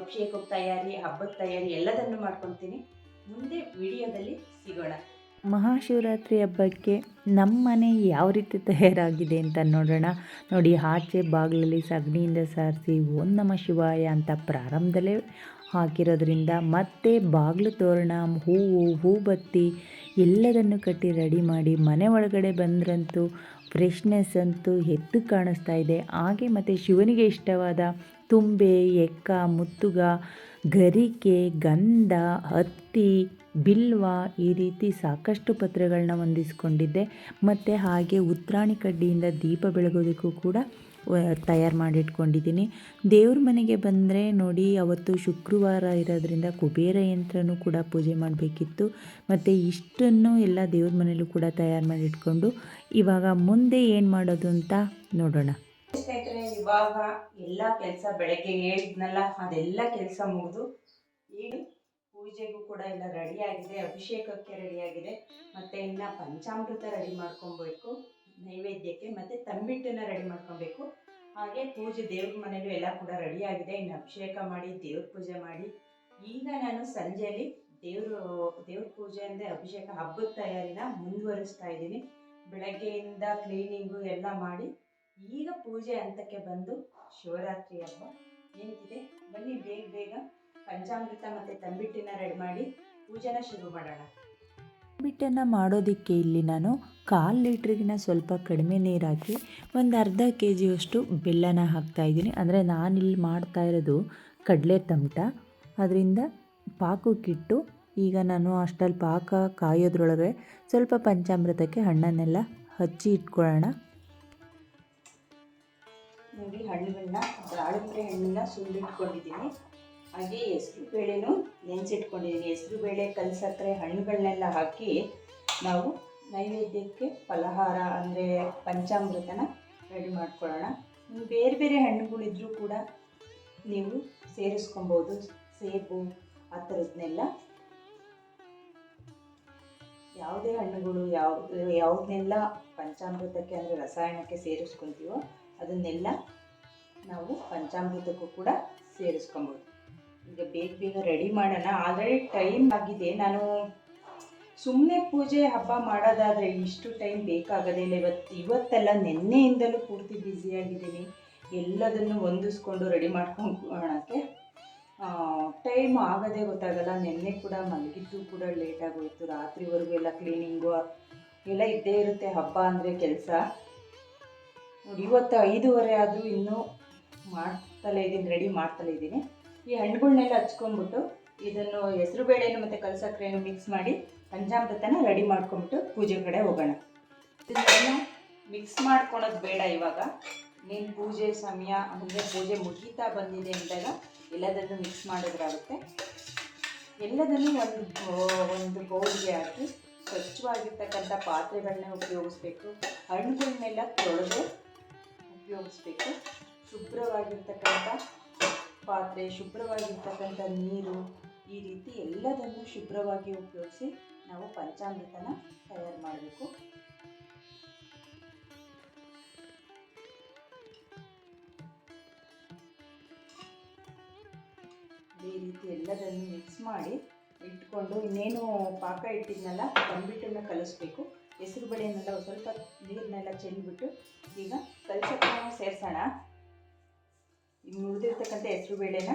ಅಭಿಷೇಕಕ್ಕೆ ತಯಾರಿ ಹಬ್ಬದ ತಯಾರಿ ಎಲ್ಲದನ್ನು ಮಾಡ್ಕೊತೀನಿ ಮುಂದೆ ವಿಡಿಯೋದಲ್ಲಿ ಸಿಗೋಣ. ಮಹಾಶಿವರಾತ್ರಿ ಹಬ್ಬಕ್ಕೆ ನಮ್ಮ ಮನೆ ಯಾವ ರೀತಿ ತಯಾರಾಗಿದೆ ಅಂತ ನೋಡೋಣ. ನೋಡಿ, ಆಚೆ ಬಾಗಿಲಲ್ಲಿ ಸಗಣಿಯಿಂದ ಸಾರಿಸಿ ಓಂ ನಮ ಶಿವಾಯ ಅಂತ ಪ್ರಾರಂಭದಲ್ಲೇ ಹಾಕಿರೋದ್ರಿಂದ ಮತ್ತೆ ಬಾಗಿಲು ತೋರಣ ಹೂವು ಹೂಬತ್ತಿ ಎಲ್ಲದನ್ನು ಕಟ್ಟಿ ರೆಡಿ ಮಾಡಿ ಮನೆ ಒಳಗಡೆ ಬಂದ್ರಂತೂ ಫ್ರೆಶ್ನೆಸ್ ಅಂತೂ ಎದ್ದು ಕಾಣಿಸ್ತಾ ಇದೆ. ಹಾಗೆ ಮತ್ತು ಶಿವನಿಗೆ ಇಷ್ಟವಾದ ತುಂಬೆ, ಎಕ್ಕ, ಮುತ್ತುಗ ಗರಿಕೆ, ಗಂಧ, ಹತ್ತಿ, ಬಿಲ್ವ ಈ ರೀತಿ ಸಾಕಷ್ಟು ಪತ್ರೆಗಳನ್ನ ಹೊಂದಿಸ್ಕೊಂಡಿದ್ದೆ. ಮತ್ತು ಹಾಗೆ ಉತ್ರಾಣಿ ಕಡ್ಡಿಯಿಂದ ದೀಪ ಬೆಳಗೋದಕ್ಕೂ ಕೂಡ ತಯಾರು ಮಾಡಿಟ್ಕೊಂಡಿದ್ದೀನಿ. ದೇವ್ರ ಮನೆಗೆ ಬಂದರೆ ನೋಡಿ, ಅವತ್ತು ಶುಕ್ರವಾರ ಇರೋದ್ರಿಂದ ಕುಬೇರ ಯಂತ್ರನೂ ಕೂಡ ಪೂಜೆ ಮಾಡಬೇಕಿತ್ತು. ಮತ್ತು ಇಷ್ಟನ್ನು ಎಲ್ಲ ದೇವ್ರ ಮನೆಯಲ್ಲೂ ಕೂಡ ತಯಾರು ಮಾಡಿಟ್ಕೊಂಡು, ಇವಾಗ ಮುಂದೆ ಏನು ಮಾಡೋದು ಅಂತ ನೋಡೋಣ. ಸ್ನೇಹಿತರೆ, ಇವಾಗ ಎಲ್ಲ ಕೆಲಸ ಬೆಳಗ್ಗೆ ಹೇಳಿದ್ನಲ್ಲ, ಅದೆಲ್ಲ ಕೆಲಸ ಮುಗಿದು ಈಗ ಪೂಜೆಗೂ ಕೂಡ ಎಲ್ಲ ರೆಡಿ ಆಗಿದೆ, ಅಭಿಷೇಕಕ್ಕೆ ರೆಡಿ ಆಗಿದೆ. ಮತ್ತೆ ಇನ್ನ ಪಂಚಾಮೃತ ರೆಡಿ ಮಾಡ್ಕೊಬೇಕು, ನೈವೇದ್ಯಕ್ಕೆ ಮತ್ತೆ ತಂಬಿಟ್ಟನ್ನ ರೆಡಿ ಮಾಡ್ಕೊಬೇಕು. ಹಾಗೆ ಪೂಜೆ ದೇವ್ರ ಮನೇಲೂ ಎಲ್ಲ ಕೂಡ ರೆಡಿ ಆಗಿದೆ. ಇನ್ನು ಅಭಿಷೇಕ ಮಾಡಿ, ದೇವ್ರ ಪೂಜೆ ಮಾಡಿ. ಈಗ ನಾನು ಸಂಜೆಯಲ್ಲಿ ದೇವರು, ದೇವ್ರ ಪೂಜೆ ಅಂದರೆ ಅಭಿಷೇಕ ಹಬ್ಬದ ತಯಾರಿನ ಮುಂದುವರಿಸ್ತಾ ಇದ್ದೀನಿ. ಬೆಳಗ್ಗೆಯಿಂದ ಕ್ಲೀನಿಂಗು ಎಲ್ಲ ಮಾಡಿ ಈಗ ಪೂಜೆ ಹಂತಕ್ಕೆ ಬಂದು ಶಿವರಾತ್ರಿ ಹಬ್ಬ ಏನಿದೆ ಬನ್ನಿ ಬೇಗ ಬೇಗ ಪಂಚಾಮೃತ ಮತ್ತೆ ತಂಬಿಟ್ಟಿನ ರೆಡಿ ಮಾಡಿ ಪೂಜೆನ ಶುರು ಮಾಡೋಣ. ಬಿಟ್ಟನ್ನು ಮಾಡೋದಕ್ಕೆ ಇಲ್ಲಿ ನಾನು ಕಾಲು ಲೀಟ್ರಿಗಿನ ಸ್ವಲ್ಪ ಕಡಿಮೆ ನೀರು ಹಾಕಿ ಒಂದು ಅರ್ಧ ಕೆ ಜಿಯಷ್ಟು ಬೆಲ್ಲನ ಹಾಕ್ತಾಯಿದ್ದೀನಿ ಅಂದರೆ ನಾನಿಲ್ಲಿ ಮಾಡ್ತಾ ಇರೋದು ಕಡಲೆ ತಮಟ ಅದರಿಂದ ಪಾಕಕ್ಕಿಟ್ಟು ಈಗ ನಾನು ಅಷ್ಟಲ್ಲಿ ಪಾಕ ಕಾಯೋದ್ರೊಳಗೆ ಸ್ವಲ್ಪ ಪಂಚಾಮೃತಕ್ಕೆ ಹಣ್ಣನ್ನೆಲ್ಲ ಹಚ್ಚಿ ಇಟ್ಕೊಳ್ಳೋಣ. ನೋಡಿ, ಹಣ್ಣುಗಳನ್ನ ದಾಳಿಂಬೆ ಹಣ್ಣನ್ನ ಸುಂದಿಟ್ಕೊಂಡಿದ್ದೀನಿ ಹಾಗೆ ಹೆಸರು ಬೇಳೆನೂ ನೆನೆಸಿಟ್ಕೊಂಡಿದ್ದೀನಿ. ಹೆಸರು ಬೇಳೆ ಕಲ್ಸಕ್ಕರೆ ಹಣ್ಣುಗಳನ್ನೆಲ್ಲ ಹಾಕಿ ನಾವು ನೈವೇದ್ಯಕ್ಕೆ ಫಲಹಾರ ಅಂದರೆ ಪಂಚಾಮೃತನ ರೆಡಿ ಮಾಡ್ಕೊಳ್ಳೋಣ. ಬೇರೆ ಬೇರೆ ಹಣ್ಣುಗಳಿದ್ರೂ ಕೂಡ ನೀವು ಸೇರಿಸ್ಕೊಬೋದು. ಸೇಬು, ಆ ಥರದನ್ನೆಲ್ಲ ಯಾವುದೇ ಹಣ್ಣುಗಳು ಯಾವ ಯಾವುದನ್ನೆಲ್ಲ ಪಂಚಾಮೃತಕ್ಕೆ ಅಂದರೆ ರಸಾಯನಕ್ಕೆ ಸೇರಿಸ್ಕೊತೀವೋ ಅದನ್ನೆಲ್ಲ ನಾವು ಪಂಚಾಮೃತಕ್ಕೂ ಕೂಡ ಸೇರಿಸ್ಕೊಬೋದು. ಈಗ ಬೇಗ ಬೇಗ ರೆಡಿ ಮಾಡೋಣ. ಆಲ್ರೆಡಿ ಟೈಮ್ ಆಗಿದೆ. ನಾನು ಸುಮ್ಮನೆ ಪೂಜೆ ಹಬ್ಬ ಮಾಡೋದಾದರೆ ಇಷ್ಟು ಟೈಮ್ ಬೇಕಾಗೋದಿಲ್ಲ. ಇವತ್ತು ಇವತ್ತೆಲ್ಲ ನಿನ್ನೆಯಿಂದಲೂ ಪೂರ್ತಿ ಬ್ಯುಸಿಯಾಗಿದ್ದೀನಿ ಎಲ್ಲದನ್ನು ಹೊಂದಿಸ್ಕೊಂಡು ರೆಡಿ ಮಾಡ್ಕೊಂಡು ಮಾಡೋಕ್ಕೆ ಟೈಮ್ ಆಗೋದೇ ಗೊತ್ತಾಗಲ್ಲ. ನಿನ್ನೆ ಕೂಡ ಮಲಗಿದ್ದು ಕೂಡ ಲೇಟಾಗೋಯಿತು ರಾತ್ರಿವರೆಗೂ ಎಲ್ಲ ಕ್ಲೀನಿಂಗು ಎಲ್ಲ ಇದ್ದೇ ಇರುತ್ತೆ. ಹಬ್ಬ ಅಂದರೆ ಕೆಲಸ. ನೋಡಿ ಇವತ್ತು ಐದೂವರೆ ಆದರೂ ಇನ್ನೂ ಮಾಡ್ತಲೇ ಇದ್ದೀನಿ ರೆಡಿ ಮಾಡ್ತಲೇ ಇದ್ದೀನಿ. ಈ ಹಣ್ಣುಗಳನ್ನೆಲ್ಲ ಹಚ್ಕೊಂಡ್ಬಿಟ್ಟು ಇದನ್ನು ಹೆಸರು ಬೇಳೆನು ಮತ್ತು ಕಲ್ಸಕ್ರೆಯನ್ನು ಮಿಕ್ಸ್ ಮಾಡಿ ಪಂಚಾಮೃತನ ರೆಡಿ ಮಾಡ್ಕೊಂಬಿಟ್ಟು ಪೂಜೆ ಕಡೆ ಹೋಗೋಣ. ಇದನ್ನೆಲ್ಲ ಮಿಕ್ಸ್ ಮಾಡ್ಕೊಳೋದು ಬೇಡ ಇವಾಗ. ನೀನು ಪೂಜೆ ಸಮಯ ಅಂದರೆ ಪೂಜೆ ಮುಗೀತಾ ಬಂದಿದೆ ಅಂದಾಗ ಎಲ್ಲದನ್ನು ಮಿಕ್ಸ್ ಮಾಡಿದ್ರಾಗುತ್ತೆ. ಎಲ್ಲದನ್ನು ಒಂದು ಒಂದು ಬೌಲ್ಗೆ ಹಾಕಿ ಸ್ವಚ್ಛವಾಗಿರ್ತಕ್ಕಂಥ ಪಾತ್ರೆಗಳನ್ನ ಉಪಯೋಗಿಸ್ಬೇಕು. ಹಣ್ಣುಗಳನ್ನೆಲ್ಲ ತೊಳೆದು ಉಪಯೋಗಿಸ್ಬೇಕು. ಶುಭ್ರವಾಗಿರ್ತಕ್ಕಂಥ ಪಾತ್ರೆ, ಶುಭ್ರವಾಗಿರ್ತಕ್ಕಂಥ ನೀರು, ಈ ರೀತಿ ಎಲ್ಲದನ್ನು ಶುಭ್ರವಾಗಿ ಉಪಯೋಗಿಸಿ ನಾವು ಪಂಚಾಮೃತನ ತಯಾರು ಮಾಡಬೇಕು. ಈ ರೀತಿ ಎಲ್ಲದನ್ನು ಮಿಕ್ಸ್ ಮಾಡಿ ಇಟ್ಕೊಂಡು ಇನ್ನೇನು ಪಾಕ ಇಟ್ಟಿದ್ನಲ್ಲ, ಬಂದ್ಬಿಟ್ಟನ್ನು ಕಲಿಸ್ಬೇಕು. ಹೆಸರು ಒಂದ್ ಸ್ವಲ್ಪ ನೀರನ್ನೆಲ್ಲ ಚೆಲ್ಲಿಬಿಟ್ಟು ಈಗ ಕಲ್ಸಕ್ಕೆ ಸೇರಿಸೋಣ. ಈಗ ಮುರಿದಿರ್ತಕ್ಕಂಥ ಹೆಸರು ಬೇಳೆನ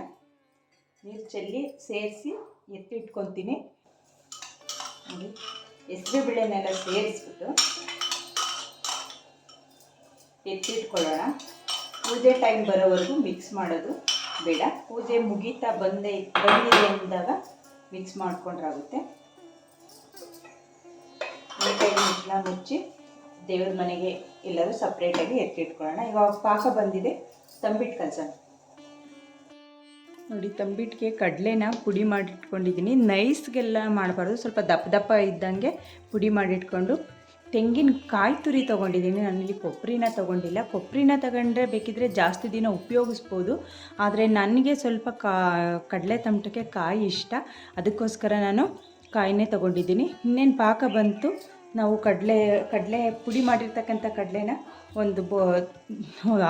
ನೀರು ಚೆಲ್ಲಿ ಸೇರಿಸಿ ಎತ್ತಿಟ್ಕೊತೀನಿ. ನೋಡಿ, ಹೆಸರು ಬೇಳೆನೆಲ್ಲ ಸೇರಿಸ್ಬಿಟ್ಟು ಎತ್ತಿಟ್ಕೊಳ್ಳೋಣ. ಪೂಜೆ ಟೈಮ್ ಬರೋವರೆಗೂ ಮಿಕ್ಸ್ ಮಾಡೋದು ಬೇಡ. ಪೂಜೆ ಮುಗೀತಾ ಬಂದೇ ಬಂದಿದೆ ಅಂದಾಗ ಮಿಕ್ಸ್ ಮಾಡ್ಕೊಂಡ್ರಾಗುತ್ತೆ. ಮುಚ್ಚಳ ಮುಚ್ಚಿ ದೇವ್ರ ಮನೆಗೆ ಎಲ್ಲರೂ ಸಪ್ರೇಟಾಗಿ ಎತ್ತಿಟ್ಕೊಳ್ಳೋಣ ಇವಾಗ ಪಾಕ ಬಂದಿದೆ ತಂಬಿಟ್ಟು ಕಲ್ಸೋಣ. ನೋಡಿ ತಂಬಿಟ್ಟಿಗೆ ಕಡಲೆನ ಪುಡಿ ಮಾಡಿಟ್ಕೊಂಡಿದ್ದೀನಿ. ನೈಸ್ಗೆಲ್ಲ ಮಾಡಬಾರ್ದು, ಸ್ವಲ್ಪ ದಪ್ಪ ದಪ್ಪ ಇದ್ದಂಗೆ ಪುಡಿ ಮಾಡಿಟ್ಕೊಂಡು. ತೆಂಗಿನಕಾಯಿ ತುರಿ ತೊಗೊಂಡಿದ್ದೀನಿ. ನಾನಿಲ್ಲಿ ಕೊಬ್ಬರಿನ ತೊಗೊಂಡಿಲ್ಲ. ಕೊಬ್ಬರಿನ ತಗೊಂಡ್ರೆ ಬೇಕಿದ್ರೆ ಜಾಸ್ತಿ ದಿನ ಉಪಯೋಗಿಸ್ಬೋದು. ಆದರೆ ನನಗೆ ಸ್ವಲ್ಪ ಕಾ, ಕಡಲೆ ತಮಟಕ್ಕೆ ಕಾಯಿ ಇಷ್ಟ. ಅದಕ್ಕೋಸ್ಕರ ನಾನು ಕಾಯಿನೇ ತೊಗೊಂಡಿದ್ದೀನಿ. ಇನ್ನೇನು ಪಾಕ ಬಂತು? ನಾವು ಕಡಲೆ ಕಡಲೆ ಪುಡಿ ಮಾಡಿರ್ತಕ್ಕಂಥ ಕಡಲೆನ ಒಂದು ಬೋ,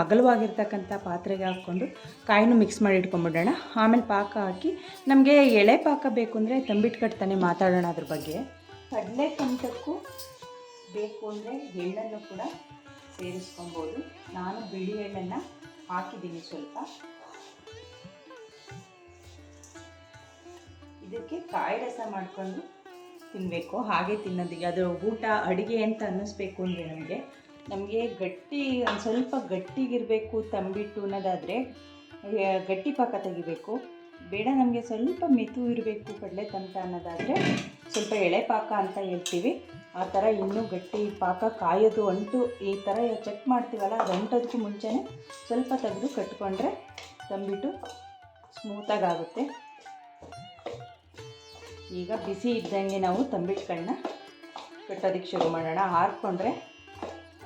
ಅಗಲವಾಗಿರ್ತಕ್ಕಂಥ ಪಾತ್ರೆಗೆ ಹಾಕ್ಕೊಂಡು ಕಾಯಿನೂ ಮಿಕ್ಸ್ ಮಾಡಿ ಇಟ್ಕೊಂಡ್ಬಿಡೋಣ ಆಮೇಲೆ ಪಾಕ ಹಾಕಿ, ನಮಗೆ ಎಳೆ ಪಾಕ ಬೇಕು ಅಂದರೆ ತಂಬಿಟ್ಟು ಕಟ್ತಾನೆ ಮಾತಾಡೋಣ ಅದ್ರ ಬಗ್ಗೆ. ಕಡಲೆ ಕಂಟಕ್ಕೂ ಬೇಕು ಅಂದರೆ ಎಳ್ಳನ್ನು ಕೂಡ ಸೇರಿಸ್ಕೊಬೋದು. ನಾನು ಬಿಳಿ ಎಳ್ಳನ್ನು ಹಾಕಿದ್ದೀನಿ ಸ್ವಲ್ಪ. ಇದಕ್ಕೆ ಕಾಯಿ ರಸ ಮಾಡಿಕೊಂಡು ತಿನ್ನಬೇಕು ಹಾಗೆ ತಿನ್ನೋದಿಗೆ ಅದು ಊಟ, ಅಡುಗೆ ಅಂತ ಅನ್ನಿಸ್ಬೇಕು ಅಂದರೆ ನಮಗೆ ನಮಗೆ ಗಟ್ಟಿ, ಒಂದು ಸ್ವಲ್ಪ ಗಟ್ಟಿಗಿರಬೇಕು ತಂಬಿಟ್ಟು ಅನ್ನೋದಾದರೆ ಗಟ್ಟಿ ಪಾಕ ತೆಗಿಬೇಕು. ಬೇಡ ನಮಗೆ ಸ್ವಲ್ಪ ಮೆತು ಇರಬೇಕು ಕಡಲೆ ತಂತ ಅನ್ನೋದಾದರೆ, ಸ್ವಲ್ಪ ಎಳೆ ಪಾಕ ಅಂತ ಹೇಳ್ತೀವಿ. ಆ ಥರ ಇನ್ನೂ ಗಟ್ಟಿ ಪಾಕ ಕಾಯೋದು ಅಂಟು, ಈ ಥರ ಚೆಕ್ ಮಾಡ್ತೀವಲ್ಲ, ಅದು ಅಂಟೋದಕ್ಕೂ ಮುಂಚೆನೇ ಸ್ವಲ್ಪ ತೆಗೆದು ಕಟ್ಕೊಂಡ್ರೆ ತಂಬಿಟ್ಟು ಸ್ಮೂತಾಗಿ ಆಗುತ್ತೆ. ಈಗ ಬಿಸಿ ಇದ್ದಂಗೆ ನಾವು ತಂಬಿಟ್ಗಳನ್ನ ಕಟ್ಟೋದಕ್ಕೆ ಶುರು ಮಾಡೋಣ. ಹಾರ್ಕೊಂಡ್ರೆ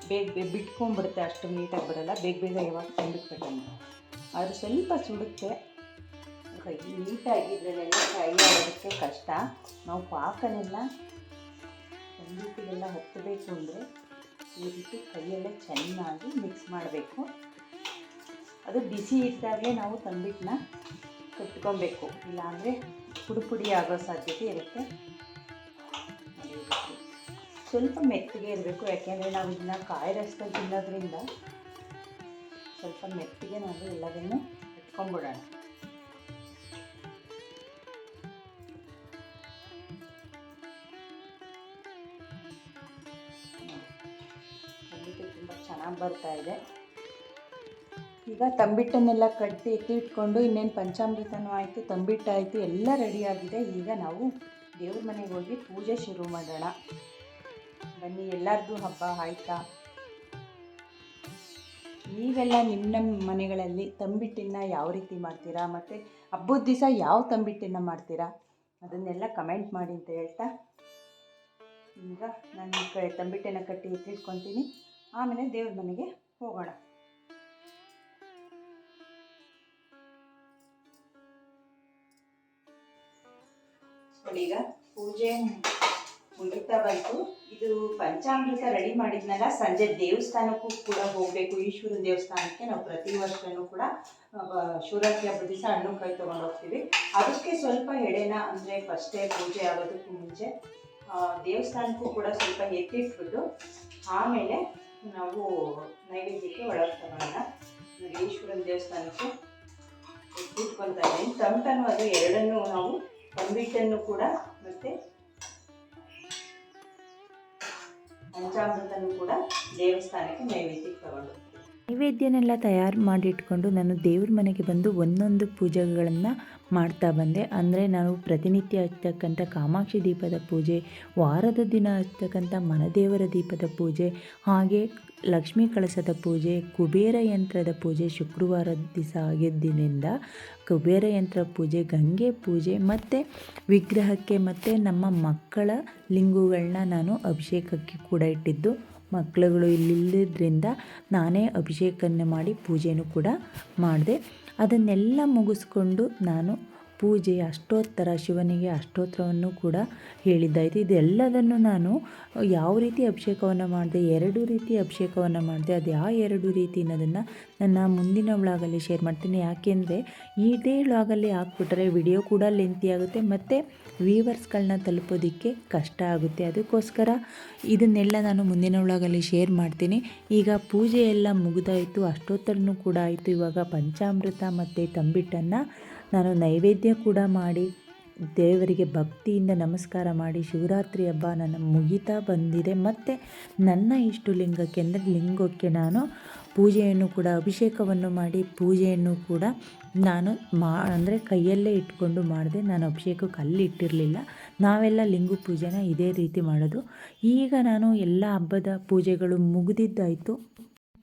ಬೇಗ ಬೇಗ ಬಿಟ್ಕೊಂಡ್ಬಿಡುತ್ತೆ, ಅಷ್ಟು ನೀಟಾಗಿ ಬರಲ್ಲ. ಬೇಗ ಬೇಗ ಯಾವಾಗ ತಂಬಿಟ್ಟು ಕಟ್ಟೋಣ ಆದರೆ ಸ್ವಲ್ಪ ಸುಡುತ್ತೆ. ಕೈ ಫ್ರೈ ಕೈ ಆಡೋದಕ್ಕೆ ಕಷ್ಟ. ನಾವು ಪಾಕನೆಲ್ಲ ತಂಬಿಟ್ಟಿಗೆಲ್ಲ ಹತ್ತಬೇಕು ಅಂದರೆ ಈ ರೀತಿ ಕೈಯಲ್ಲೇ ಚೆನ್ನಾಗಿ ಮಿಕ್ಸ್ ಮಾಡಬೇಕು. ಅದು ಬಿಸಿ ಇದ್ದಾಗಲೇ ನಾವು ತಂಬಿಟ್ಟನ್ನ ಕಟ್ಕೊಬೇಕು. ಇಲ್ಲಾಂದರೆ ಪುಡಿ ಪುಡಿ ಆಗೋ ಸಾಧ್ಯತೆ ಇರುತ್ತೆ. ಸ್ವಲ್ಪ ಮೆತ್ತಗೆ ಇರಬೇಕು, ಯಾಕೆಂದರೆ ನಾವು ಇದನ್ನ ಕಾಯಿ ರಸ ತಿನ್ನೋದ್ರಿಂದ ಸ್ವಲ್ಪ ಮೆತ್ತಗೆ ನಾವು ಎಲ್ಲದನ್ನು ಇಟ್ಕೊಂಡ್ಬಿಡೋಣ ತುಂಬ ಚೆನ್ನಾಗಿ ಬರ್ತಾ ಇದೆ. ಈಗ ತಂಬಿಟ್ಟನ್ನೆಲ್ಲ ಕಟ್ಟಿ ಎತ್ತಿ ಇಟ್ಕೊಂಡು ಇನ್ನೇನು ಪಂಚಾಮೃತನೂ ಆಯಿತು, ತಂಬಿಟ್ಟಾಯಿತು, ಎಲ್ಲ ರೆಡಿಯಾಗಿದೆ. ಈಗ ನಾವು ದೇವ್ರ ಮನೆಗೆ ಹೋಗಿ ಪೂಜೆ ಶುರು ಮಾಡೋಣ. ಬನ್ನಿ ಎಲ್ಲರದ್ದು ಹಬ್ಬ ಆಯ್ತಾ? ನೀವೆಲ್ಲ ನಿಮ್ಮ ನಮ್ಮ ಮನೆಗಳಲ್ಲಿ ತಂಬಿಟ್ಟಿನ ಯಾವ ರೀತಿ ಮಾಡ್ತೀರಾ? ಮತ್ತು ಹಬ್ಬದ ದಿವಸ ಯಾವ ತಂಬಿಟ್ಟಿನ ಮಾಡ್ತೀರಾ? ಅದನ್ನೆಲ್ಲ ಕಮೆಂಟ್ ಮಾಡಿ ಅಂತ ಹೇಳ್ತಾ. ಈಗ ನಾನು ಈ ಕಡೆ ಕಟ್ಟಿ ಎತ್ತಿಟ್ಕೊತೀನಿ. ಆಮೇಲೆ ದೇವ್ರ ಮನೆಗೆ ಹೋಗೋಣ. ಈಗ ಪೂಜೆ ಮುಗಿತಾ ಬಂತು. ಇದು ಪಂಚಾಮೃತ ರೆಡಿ ಮಾಡಿದ್ನಲ್ಲ, ಸಂಜೆ ದೇವಸ್ಥಾನಕ್ಕೂ ಕೂಡ ಹೋಗಬೇಕು. ಈಶ್ವರ ದೇವಸ್ಥಾನಕ್ಕೆ ನಾವು ಪ್ರತಿ ವರ್ಷನೂ ಕೂಡ ಶಿವರಾತ್ರಿ ಹಬ್ಬದ ದಿವಸ ಹಣ್ಣು ಕೈ ತೊಗೊಂಡು ಹೋಗ್ತೀವಿ. ಅದಕ್ಕೆ ಸ್ವಲ್ಪ ಎಡೆನ, ಅಂದರೆ ಫಸ್ಟೇ ಪೂಜೆ ಆಗೋದಕ್ಕೂ ಮುಂಚೆ ದೇವಸ್ಥಾನಕ್ಕೂ ಕೂಡ ಸ್ವಲ್ಪ ಎತ್ತಿಟ್ಬಿಟ್ಟು, ಆಮೇಲೆ ನಾವು ನೈವೇದ್ಯಕ್ಕೆ ಒಳಗೆ ತಗೊಳ್ಳೋಣ ಈಶ್ವರನ ದೇವಸ್ಥಾನಕ್ಕೆ ಎತ್ತಿಟ್ಕೊತಾ ಇದ್ದೀನಿ. ತಮಟನು ಅದು ಎರಡನ್ನೂ ನಾವು ತಂಬಿಟ್ಟನ್ನು ಕೂಡ ಮತ್ತೆ ಪಂಚಾಮೃತನೂ ಕೂಡ ದೇವಸ್ಥಾನಕ್ಕೆ ನೈವೇದ್ಯಕ್ಕೆ ತಗೊಂಡು ನೈವೇದ್ಯನೆಲ್ಲ ತಯಾರು ಮಾಡಿಟ್ಕೊಂಡು ನಾನು ದೇವ್ರ ಮನೆಗೆ ಬಂದು ಒಂದೊಂದು ಪೂಜೆಗಳನ್ನು ಮಾಡ್ತಾ ಬಂದೆ. ಅಂದರೆ ನಾನು ಪ್ರತಿನಿತ್ಯ ಹಚ್ತಕ್ಕಂಥ ಕಾಮಾಕ್ಷಿ ದೀಪದ ಪೂಜೆ, ವಾರದ ದಿನ ಹಚ್ತಕ್ಕಂಥ ಮನದೇವರ ದೀಪದ ಪೂಜೆ, ಹಾಗೆ ಲಕ್ಷ್ಮೀ ಕಳಸದ ಪೂಜೆ, ಕುಬೇರ ಯಂತ್ರದ ಪೂಜೆ ಶುಕ್ರವಾರ ದಿವಸ ಆಗಿದ್ದಿನಿಂದ ಕುಬೇರ ಯಂತ್ರ ಪೂಜೆ, ಗಂಗೆ ಪೂಜೆ, ಮತ್ತು ವಿಗ್ರಹಕ್ಕೆ ಮತ್ತು ನಮ್ಮ ಮಕ್ಕಳ ಲಿಂಗುಗಳನ್ನ ನಾನು ಅಭಿಷೇಕಕ್ಕೆ ಕೂಡ ಇಟ್ಟಿದ್ದು. ಮಕ್ಕಳುಗಳು ಇಲ್ಲಿಲ್ಲದ್ರಿಂದ ನಾನೇ ಅಭಿಷೇಕವನ್ನು ಮಾಡಿ ಪೂಜೆನೂ ಕೂಡ ಮಾಡಿದೆ. ಅದನ್ನೆಲ್ಲ ಮುಗಿಸ್ಕೊಂಡು ನಾನು ಪೂಜೆ ಅಷ್ಟೋತ್ತರ, ಶಿವನಿಗೆ ಅಷ್ಟೋತ್ತರವನ್ನು ಕೂಡ ಹೇಳಿದ್ದಾಯಿತು. ಇದೆಲ್ಲದನ್ನು ನಾನು ಯಾವ ರೀತಿ ಅಭಿಷೇಕವನ್ನು ಮಾಡಿದೆ, ಎರಡು ರೀತಿ ಅಭಿಷೇಕವನ್ನು ಮಾಡಿದೆ, ಅದು ಯಾವ ಎರಡು ರೀತಿ ಅನ್ನೋದನ್ನು ನನ್ನ ಮುಂದಿನ ವ್ಲಾಗಲ್ಲಿ ಶೇರ್ ಮಾಡ್ತೀನಿ. ಯಾಕೆಂದರೆ ಇದೇ ವ್ಲಾಗಲ್ಲಿ ಹಾಕ್ಬಿಟ್ರೆ ವಿಡಿಯೋ ಕೂಡ ಲೆಂತಿ ಆಗುತ್ತೆ, ಮತ್ತು ವ್ಯೂವರ್ಸ್ಗಳನ್ನ ತಲುಪೋದಕ್ಕೆ ಕಷ್ಟ ಆಗುತ್ತೆ. ಅದಕ್ಕೋಸ್ಕರ ಇದನ್ನೆಲ್ಲ ನಾನು ಮುಂದಿನ ವ್ಲಾಗಲ್ಲಿ ಶೇರ್ ಮಾಡ್ತೀನಿ. ಈಗ ಪೂಜೆ ಎಲ್ಲ ಮುಗಿದಾಯಿತು, ಅಷ್ಟೋತ್ತರನೂ ಕೂಡ ಆಯಿತು. ಇವಾಗ ಪಂಚಾಮೃತ ಮತ್ತು ತಂಬಿಟ್ಟನ್ನು ನಾನು ನೈವೇದ್ಯ ಕೂಡ ಮಾಡಿ ದೇವರಿಗೆ ಭಕ್ತಿಯಿಂದ ನಮಸ್ಕಾರ ಮಾಡಿ ಶಿವರಾತ್ರಿ ಹಬ್ಬ ನನ್ನ ಮುಗಿತಾ ಬಂದಿದೆ. ಮತ್ತು ನನ್ನ ಇಷ್ಟು ಲಿಂಗಕ್ಕೆ ಅಂದರೆ ಲಿಂಗಕ್ಕೆ ನಾನು ಪೂಜೆಯನ್ನು ಕೂಡ, ಅಭಿಷೇಕವನ್ನು ಮಾಡಿ ಪೂಜೆಯನ್ನು ಕೂಡ ನಾನು ಮಾ, ಅಂದರೆ ಕೈಯಲ್ಲೇ ಇಟ್ಕೊಂಡು ಮಾಡಿದೆ. ನಾನು ಅಭಿಷೇಕಕ್ಕೆ ಅಲ್ಲಿ ಇಟ್ಟಿರಲಿಲ್ಲ. ನಾವೆಲ್ಲ ಲಿಂಗು ಪೂಜೆನ ಇದೇ ರೀತಿ ಮಾಡೋದು. ಈಗ ನಾನು ಎಲ್ಲ ಹಬ್ಬದ ಪೂಜೆಗಳು ಮುಗಿದಿದ್ದಾಯಿತು.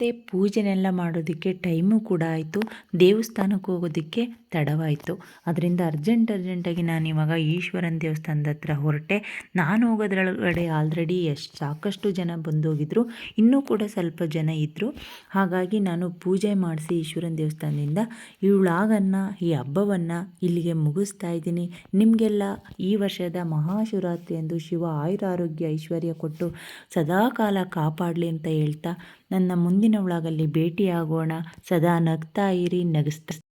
ಮತ್ತು ಪೂಜೆನೆಲ್ಲ ಮಾಡೋದಕ್ಕೆ ಟೈಮು ಕೂಡ ಆಯಿತು. ದೇವಸ್ಥಾನಕ್ಕೆ ಹೋಗೋದಕ್ಕೆ ತಡವಾಯಿತು. ಅದರಿಂದ ಅರ್ಜೆಂಟ್ ಅರ್ಜೆಂಟಾಗಿ ನಾನು ಇವಾಗ ಈಶ್ವರನ ದೇವಸ್ಥಾನದ ಹತ್ರ ಹೊರಟೆ. ನಾನು ಹೋಗೋದ್ರೊಳಗಡೆ ಆಲ್ರೆಡಿ ಎಷ್ಟು ಸಾಕಷ್ಟು ಜನ ಬಂದೋಗಿದ್ರು. ಇನ್ನೂ ಕೂಡ ಸ್ವಲ್ಪ ಜನ ಇದ್ದರು ಹಾಗಾಗಿ ನಾನು ಪೂಜೆ ಮಾಡಿಸಿ ಈಶ್ವರನ ದೇವಸ್ಥಾನದಿಂದ ಇವಳಾಗನ್ನು, ಈ ಹಬ್ಬವನ್ನು ಇಲ್ಲಿಗೆ ಮುಗಿಸ್ತಾ ಇದ್ದೀನಿ. ನಿಮಗೆಲ್ಲ ಈ ವರ್ಷದ ಮಹಾಶಿವರಾತ್ರಿ ಎಂದು ಶಿವ ಆಯುರಾರೋಗ್ಯ ಐಶ್ವರ್ಯ ಕೊಟ್ಟು ಸದಾಕಾಲ ಕಾಪಾಡಲಿ ಅಂತ ಹೇಳ್ತಾ ನನ್ನ ಮುಂದಿನ ವ್ಲಾಗಲ್ಲಿ ಭೇಟಿಯಾಗೋಣ. ಸದಾ ನಗ್ತಾ ಇರಿ ನಗಿಸ್ತಾ